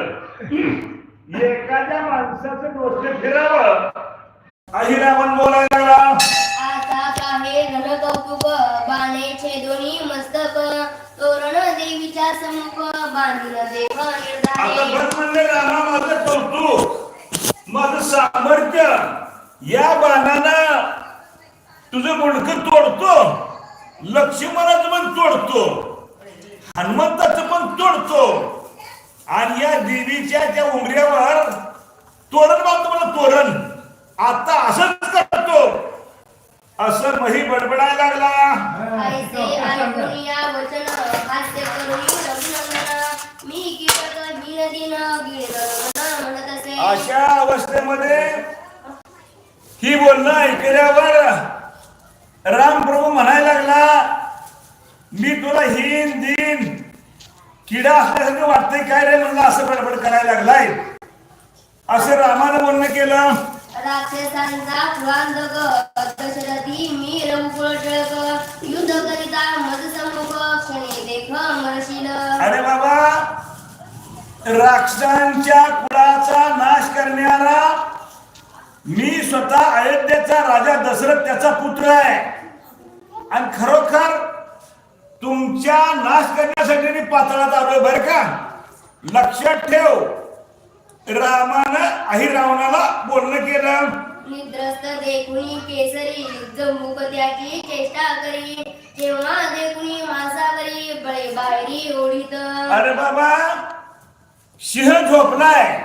झालं एखाद्या माणसाचं डोकं फिरावं. अहिरावण बोलायला लागला. आता पाहे घन कौतुक बाणे छेदोनी मस्तक तोरण देवीच्या समुख बांधील देव आता निर्धारे बस म्हणले रामा माझं कौतुक माझं सामर्थ्य या बाणानं तुझं मुंडकं तोडतो लक्ष्मणाचं पण तोडतो हनुमंताचं पण तोडतो. आणि या देवीच्या त्या उमऱ्यावर तोरण बांधतो मला तोरण. आता असंच करतो. असं मही बडबडायला लागला. अशा अवस्थेमध्ये ही बोलणं ऐकल्यावर रामप्रभू म्हणायला लागला मी तुला हिन दिन किडा असल्यासारखं वाटतंय. काय रे म्हणलं असं बडबड करायला लागलाय? असं रामानं बोलणं केलं. राक्षसांचा दशरथी मी रघुकुळ टिळक युद्ध करिता मज सम्मुख क्षणी देख मरशील. अरे बाबा राक्षसांच्या कुळाचा नाश करणारा मी स्वतः अयोध्येचा राजा दशरथ त्याचा पुत्र आहे. आणि खरोखर तुमच्या नाश करण्यासाठी मी पातळात आलोय बर का? लक्षात ठेव. रामानं अहिरावणाला बोलणं केलं. निद्रस्त देखुनी केसरी जम्मू त्याची चेष्टा करी. तेव्हा देखुनी मासावरी बळे बाहेरी ओढीत. अरे बाबा सिंह झोपलाय.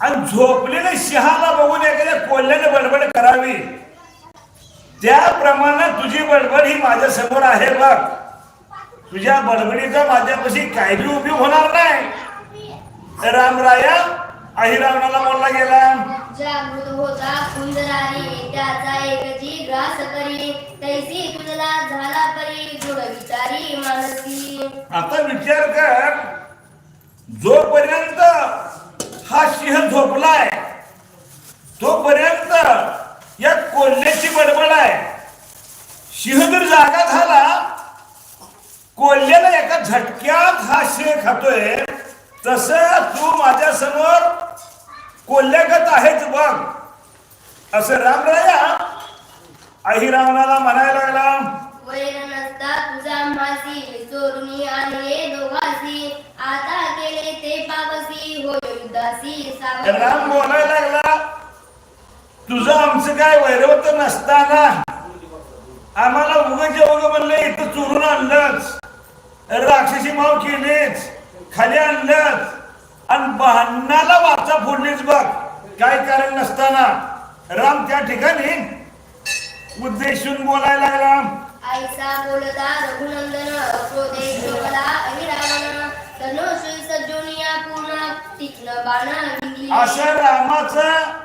आणि झोपलेल्या सिंहाला बघून एखाद्या कोल्ह्याने बडबड करावी. त्याप्रमाणे तुझी बडबड ही माझ्यासमोर आहे बघ. तुझ्या बडबडीचा माझ्यापाशी काही बी उपयोग होणार नाही. रामराया अहिरावणाला बोलला गेला. जागृत होता कुंजरारी त्याचा एकची ग्रास करी. तैसी झाला परी. गुण विचारी मानसी. आता विचार कर जोपर्यंत हा सिंह झोपलाय तोपर्यंत या कोल्ह्याची बडबड आहे. सिंह जर जागा झाला झटक्यात हा सिंह खातोय. तस तू माझ्यासमोर कोल्ह्यागत आहेच बघ. असं रामराया अहिरावणाला म्हणायला लागला राम बोलायला लागला तुझं आमचं काय वैरवत नसताना? आम्हाला उगं उग म्हणलं राक्षसी माव केलीच खाली आणलंच आणि भांडणाला वाचा फोडलीच बघ. काय कारण नसताना. राम त्या ठिकाणी उद्देशून बोलायला लागला. ऐसा बोलता रघुनंदन क्रोधे शोभला अहिरावण धनुष सज्जोनिया पूर्ण तीक्ष्ण बाण विंगली असं रामाचं